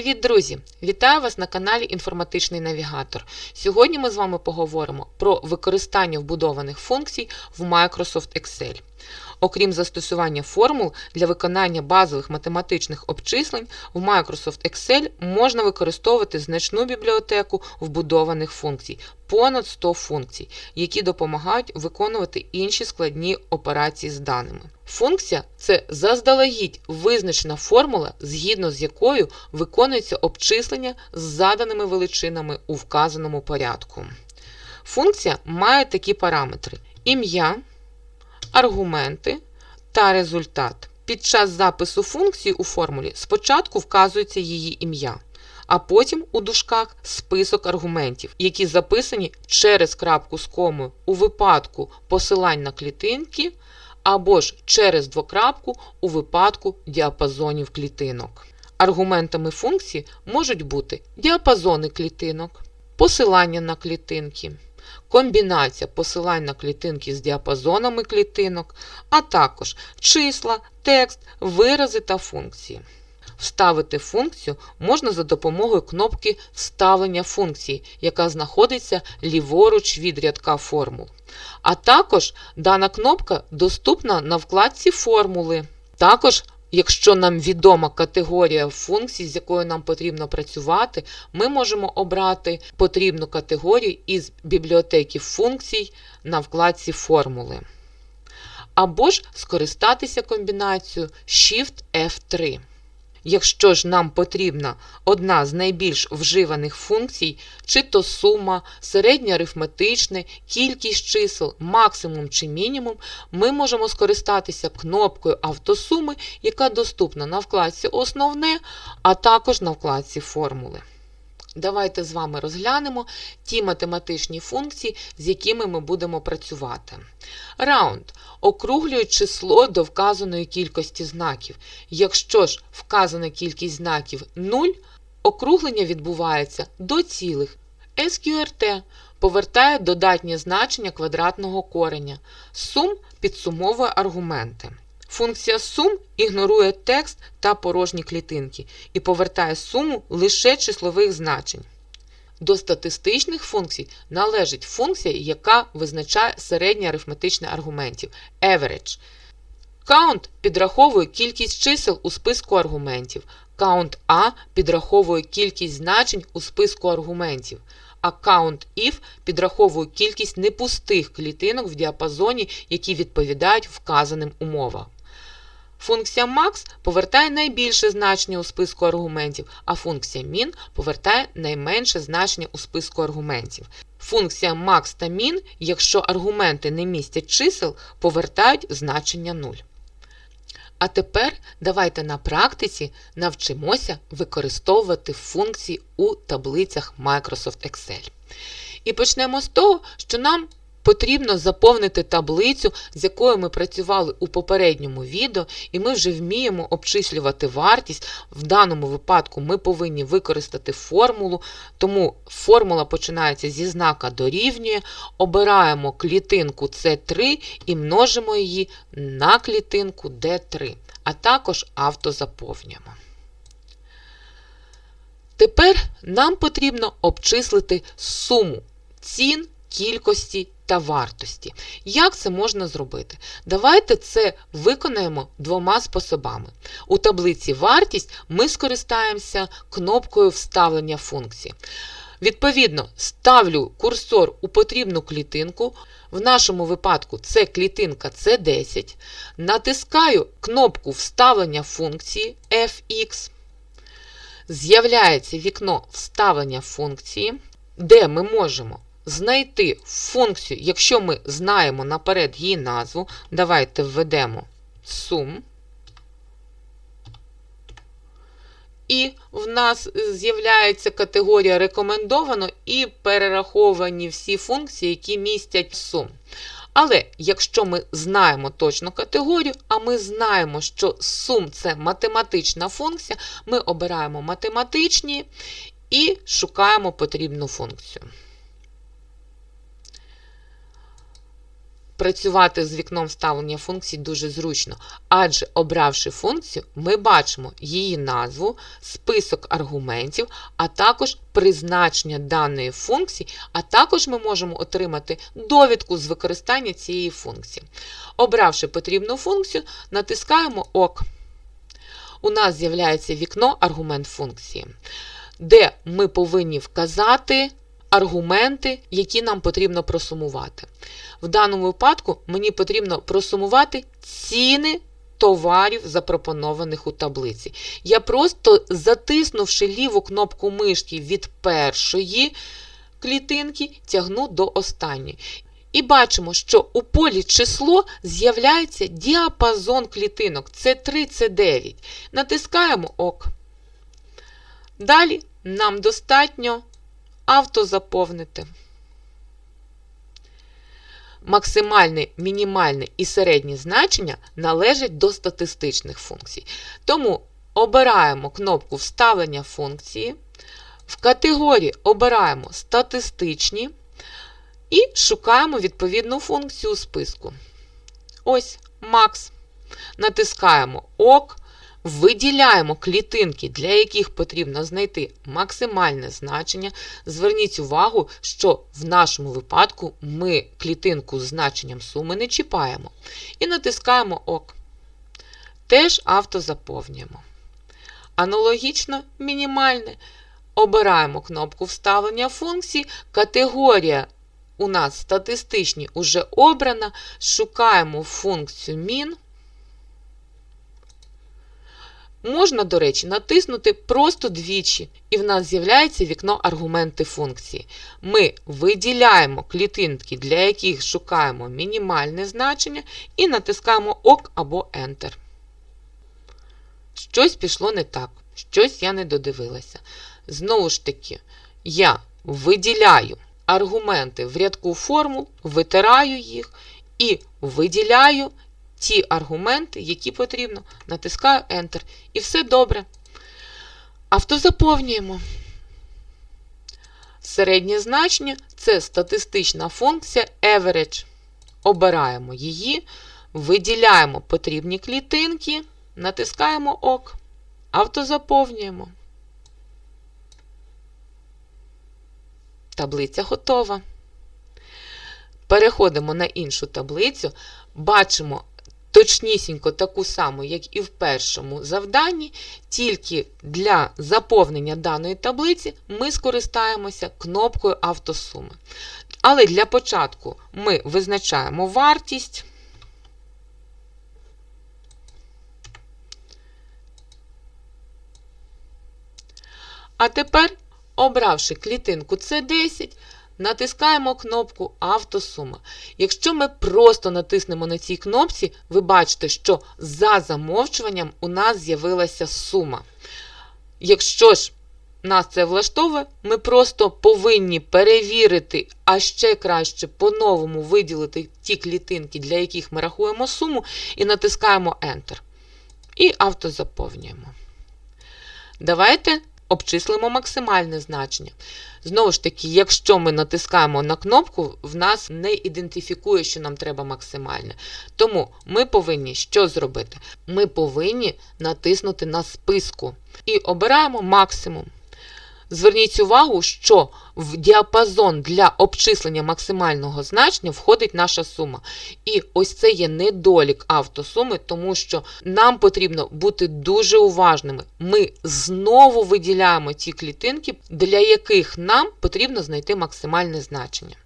Привіт, друзі! Вітаю вас на каналі Інформатичний Навігатор. Сьогодні ми з вами поговоримо про використання вбудованих функцій в Microsoft Excel. Окрім застосування формул для виконання базових математичних обчислень, в Microsoft Excel можна використовувати значну бібліотеку вбудованих функцій понад 100 функцій, які допомагають виконувати інші складні операції з даними. Функція це заздалегідь визначена формула, згідно з якою виконується обчислення з заданими величинами у вказаному порядку. Функція має такі параметри: ім'я, аргументи та результат. Під час запису функції у формулі спочатку вказується її ім'я, а потім у дужках список аргументів, які записані через крапку з комою у випадку посилань на клітинки або ж через двокрапку у випадку діапазонів клітинок. Аргументами функції можуть бути діапазони клітинок, посилання на клітинки, комбінація посилань на клітинки з діапазонами клітинок, а також числа, текст, вирази та функції. Вставити функцію можна за допомогою кнопки Вставлення функції, яка знаходиться ліворуч від рядка формул. А також дана кнопка доступна на вкладці Формули. Також Якщо нам відома категорія функцій, з якою нам потрібно працювати, ми можемо обрати потрібну категорію із бібліотеки функцій на вкладці формули. Або ж скористатися комбінацією Shift F3. Якщо ж нам потрібна одна з найбільш вживаних функцій, чи то сума, середнє арифметичне, кількість чисел, максимум чи мінімум, ми можемо скористатися кнопкою автосуми, яка доступна на вкладці Основне, а також на вкладці Формули. Давайте з вами розглянемо ті математичні функції, з якими ми будемо працювати. Раунд округлює число до вказаної кількості знаків. Якщо ж вказана кількість знаків 0, округлення відбувається до цілих. SQRT повертає додатнє значення квадратного кореня. Сум підсумовує аргументи. Функція сум ігнорує текст та порожні клітинки і повертає суму лише числових значень. До статистичних функцій належить функція, яка визначає середнє арифметичне аргументів average. Count підраховує кількість чисел у списку аргументів. Count A підраховує кількість значень у списку аргументів. А count if підраховує кількість непустих клітинок в діапазоні, які відповідають вказаним умовам. Функція max повертає найбільше значення у списку аргументів, а функція min повертає найменше значення у списку аргументів. Функція max та min, якщо аргументи не містять чисел, повертають значення 0. А тепер давайте на практиці навчимося використовувати функції у таблицях Microsoft Excel. І почнемо з того, що нам Потрібно заповнити таблицю, з якою ми працювали у попередньому відео, і ми вже вміємо обчислювати вартість. В даному випадку ми повинні використати формулу, тому формула починається зі знака дорівнює, обираємо клітинку С3 і множимо її на клітинку D3, а також автозаповнюємо. Тепер нам потрібно обчислити суму цін кількості та вартості. Як це можна зробити? Давайте це виконаємо двома способами. У таблиці вартість ми скористаємося кнопкою вставлення функції. Відповідно, ставлю курсор у потрібну клітинку. В нашому випадку це клітинка C10. Натискаю кнопку вставлення функції fx. З'являється вікно вставлення функції, де ми можемо знайти функцію, якщо ми знаємо наперед її назву, давайте введемо сум. І в нас з'являється категорія рекомендовано і перераховані всі функції, які містять сум. Але якщо ми знаємо точну категорію, а ми знаємо, що сум це математична функція, ми обираємо математичні і шукаємо потрібну функцію. Працювати з вікном вставлення функцій дуже зручно, адже обравши функцію, ми бачимо її назву, список аргументів, а також призначення даної функції, а також ми можемо отримати довідку з використання цієї функції. Обравши потрібну функцію, натискаємо ОК. У нас з'являється вікно аргумент функції, де ми повинні вказати аргументи, які нам потрібно просумувати. В даному випадку мені потрібно просумувати ціни товарів, запропонованих у таблиці. Я просто затиснувши ліву кнопку мишки від першої клітинки, тягну до останньої. І бачимо, що у полі число з'являється діапазон клітинок. Це 3, це 9. Натискаємо ОК. Далі нам достатньо автозаповнити. Максимальне, мінімальне і середнє значення належать до статистичних функцій. Тому обираємо кнопку Вставлення функції. В категорії обираємо статистичні і шукаємо відповідну функцію у списку. Ось Макс. Натискаємо ОК. Виділяємо клітинки, для яких потрібно знайти максимальне значення. Зверніть увагу, що в нашому випадку ми клітинку з значенням суми не чіпаємо. І натискаємо ОК. Теж автозаповнюємо. Аналогічно мінімальне. Обираємо кнопку вставлення функції. Категорія у нас статистичні уже обрана. Шукаємо функцію min. Можна, до речі, натиснути просто двічі, і в нас з'являється вікно аргументи функції. Ми виділяємо клітинки, для яких шукаємо мінімальне значення, і натискаємо ОК або Enter. Щось пішло не так, щось я не додивилася. Знову ж таки, я виділяю аргументи в рядку формул, витираю їх і виділяю ті аргументи, які потрібно. Натискаю Enter. І все добре. Автозаповнюємо. Середнє значення це статистична функція average. Обираємо її, виділяємо потрібні клітинки, натискаємо ОК. Автозаповнюємо. Таблиця готова. Переходимо на іншу таблицю, бачимо точнісінько таку саму, як і в першому завданні, тільки для заповнення даної таблиці ми скористаємося кнопкою автосуми. Але для початку ми визначаємо вартість. А тепер, обравши клітинку С10, натискаємо кнопку Автосума. Якщо ми просто натиснемо на цій кнопці, ви бачите, що за замовчуванням у нас з'явилася сума. Якщо ж нас це влаштовує, ми просто повинні перевірити, а ще краще по-новому виділити ті клітинки, для яких ми рахуємо суму, і натискаємо Enter. І автозаповнюємо. Давайте обчислимо максимальне значення. Знову ж таки, якщо ми натискаємо на кнопку, в нас не ідентифікує, що нам треба максимальне. Тому ми повинні що зробити? Ми повинні натиснути на списку і обираємо максимум. Зверніть увагу, що в діапазон для обчислення максимального значення входить наша сума. І ось це є недолік автосуми, тому що нам потрібно бути дуже уважними. Ми знову виділяємо ті клітинки, для яких нам потрібно знайти максимальне значення.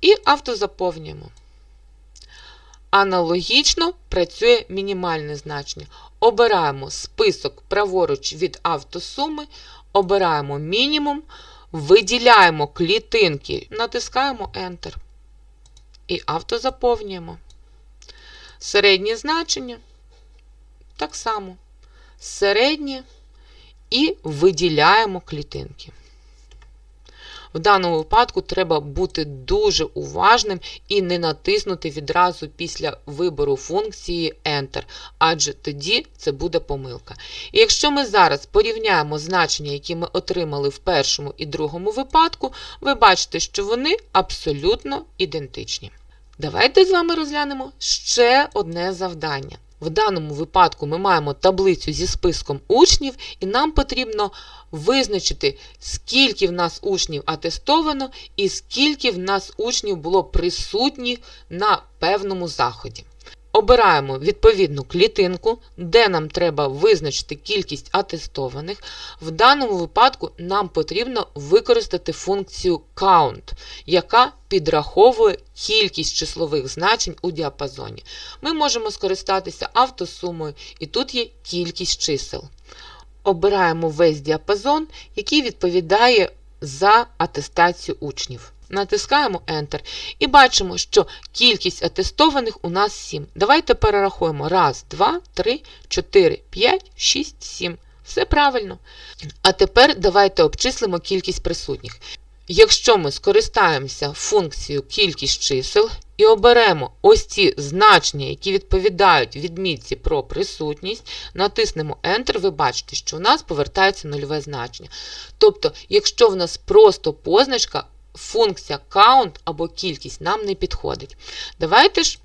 І автозаповнюємо. Аналогічно працює мінімальне значення. Обираємо список праворуч від автосуми, обираємо мінімум, виділяємо клітинки, натискаємо Enter. І автозаповнюємо. Середнє значення так само. Середнє і виділяємо клітинки. В даному випадку треба бути дуже уважним і не натиснути відразу після вибору функції Enter, адже тоді це буде помилка. І якщо ми зараз порівняємо значення, які ми отримали в першому і другому випадку, ви бачите, що вони абсолютно ідентичні. Давайте з вами розглянемо ще одне завдання. В даному випадку ми маємо таблицю зі списком учнів, і нам потрібно визначити, скільки в нас учнів атестовано і скільки в нас учнів було присутні на певному заході. Обираємо відповідну клітинку, де нам треба визначити кількість атестованих. В даному випадку нам потрібно використати функцію count, яка підраховує кількість числових значень у діапазоні. Ми можемо скористатися автосумою, і тут є кількість чисел. Обираємо весь діапазон, який відповідає за атестацію учнів. Натискаємо Enter і бачимо, що кількість атестованих у нас 7. Давайте перерахуємо. 1, 2, 3, 4, 5, 6, 7. Все правильно. А тепер давайте обчислимо кількість присутніх. Якщо ми скористаємося функцією кількість чисел і оберемо ось ці значення, які відповідають відмітці про присутність, натиснемо Enter, ви бачите, що у нас повертається нульове значення. Тобто, якщо в нас просто позначка, функція count або кількість нам не підходить. Давайте ж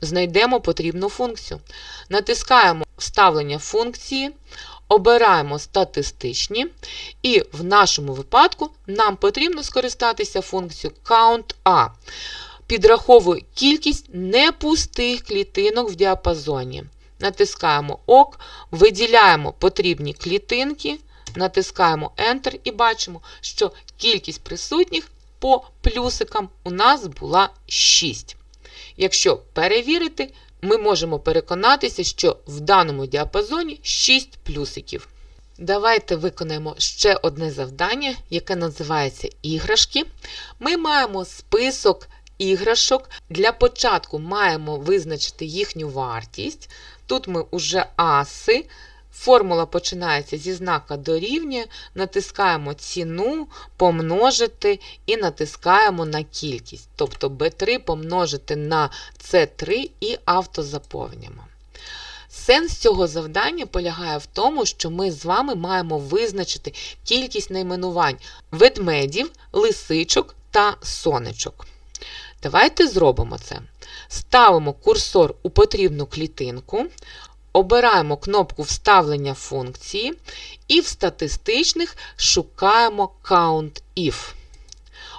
знайдемо потрібну функцію. Натискаємо вставлення функції, обираємо статистичні, і в нашому випадку нам потрібно скористатися функцією count-a. Підраховує кількість непустих клітинок в діапазоні. Натискаємо ОК, виділяємо потрібні клітинки, натискаємо Enter і бачимо, що кількість присутніх по плюсикам у нас була 6. Якщо перевірити, ми можемо переконатися, що в даному діапазоні 6 плюсиків. Давайте виконаємо ще одне завдання, яке називається іграшки. Ми маємо список іграшок. Для початку маємо визначити їхню вартість. Тут ми вже аси. Формула починається зі знака дорівнює, натискаємо ціну, помножити і натискаємо на кількість. Тобто B3 помножити на C3 і автозаповнюємо. Сенс цього завдання полягає в тому, що ми з вами маємо визначити кількість найменувань ведмедів, лисичок та сонечок. Давайте зробимо це. Ставимо курсор у потрібну клітинку, обираємо кнопку вставлення функції і в статистичних шукаємо COUNTIF.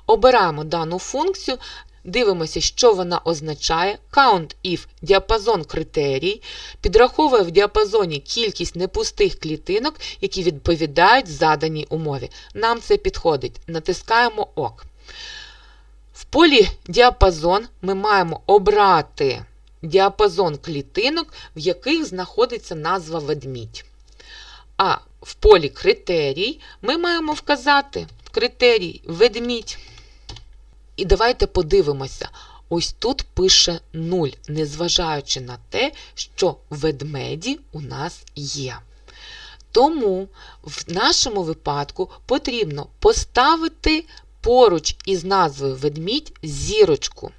Обираємо дану функцію, дивимося, що вона означає. COUNTIF – діапазон критерій, підраховує в діапазоні кількість непустих клітинок, які відповідають заданій умові. Нам це підходить. Натискаємо ОК. В полі діапазон ми маємо обрати діапазон клітинок, в яких знаходиться назва ведмідь. А в полі критерій ми маємо вказати критерій ведмідь. І давайте подивимося. Ось тут пише 0, незважаючи на те, що ведмеді у нас є. Тому в нашому випадку потрібно поставити поруч із назвою ведмідь зірочку.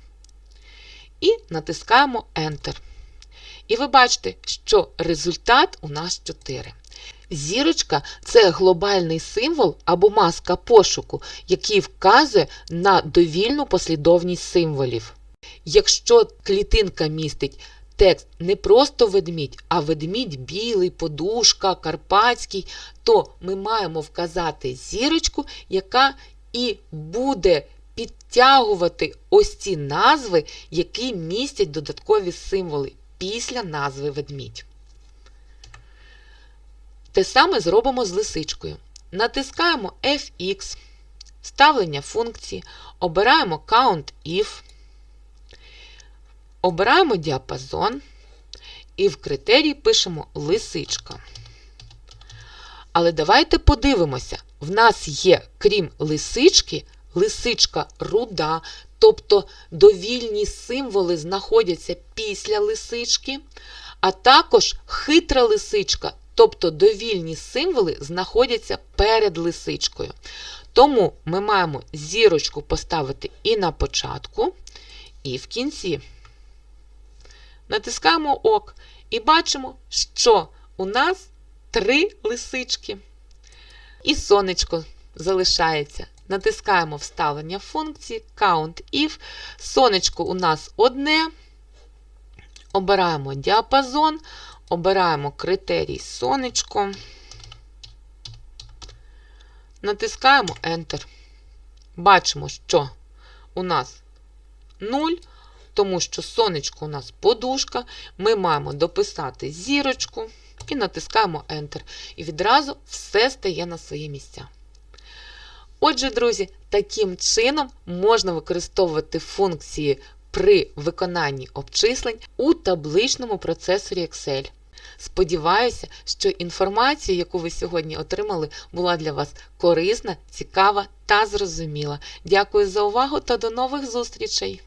І натискаємо Enter. І ви бачите, що результат у нас 4. Зірочка це глобальний символ або маска пошуку, який вказує на довільну послідовність символів. Якщо клітинка містить текст не просто ведмідь, а ведмідь білий, подушка, карпатський, то ми маємо вказати зірочку, яка і буде підтягувати ось ці назви, які містять додаткові символи після назви ведмідь. Те саме зробимо з лисичкою. Натискаємо FX, ставлення функції, обираємо COUNTIF, обираємо діапазон і в критерії пишемо лисичка. Але давайте подивимося, в нас є, крім лисички, лисичка руда, тобто довільні символи знаходяться після лисички, а також хитра лисичка, тобто довільні символи знаходяться перед лисичкою. Тому ми маємо зірочку поставити і на початку, і в кінці. Натискаємо ОК і бачимо, що у нас три лисички. І сонечко залишається. Натискаємо вставлення функції Count if. Сонечко у нас одне. Обираємо діапазон, обираємо критерій сонечко. Натискаємо Enter. Бачимо, що у нас 0, тому що сонечко у нас подушка. Ми маємо дописати зірочку і натискаємо Enter. І відразу все стає на свої місця. Отже, друзі, таким чином можна використовувати функції при виконанні обчислень у табличному процесорі Excel. Сподіваюся, що інформація, яку ви сьогодні отримали, була для вас корисна, цікава та зрозуміла. Дякую за увагу та до нових зустрічей!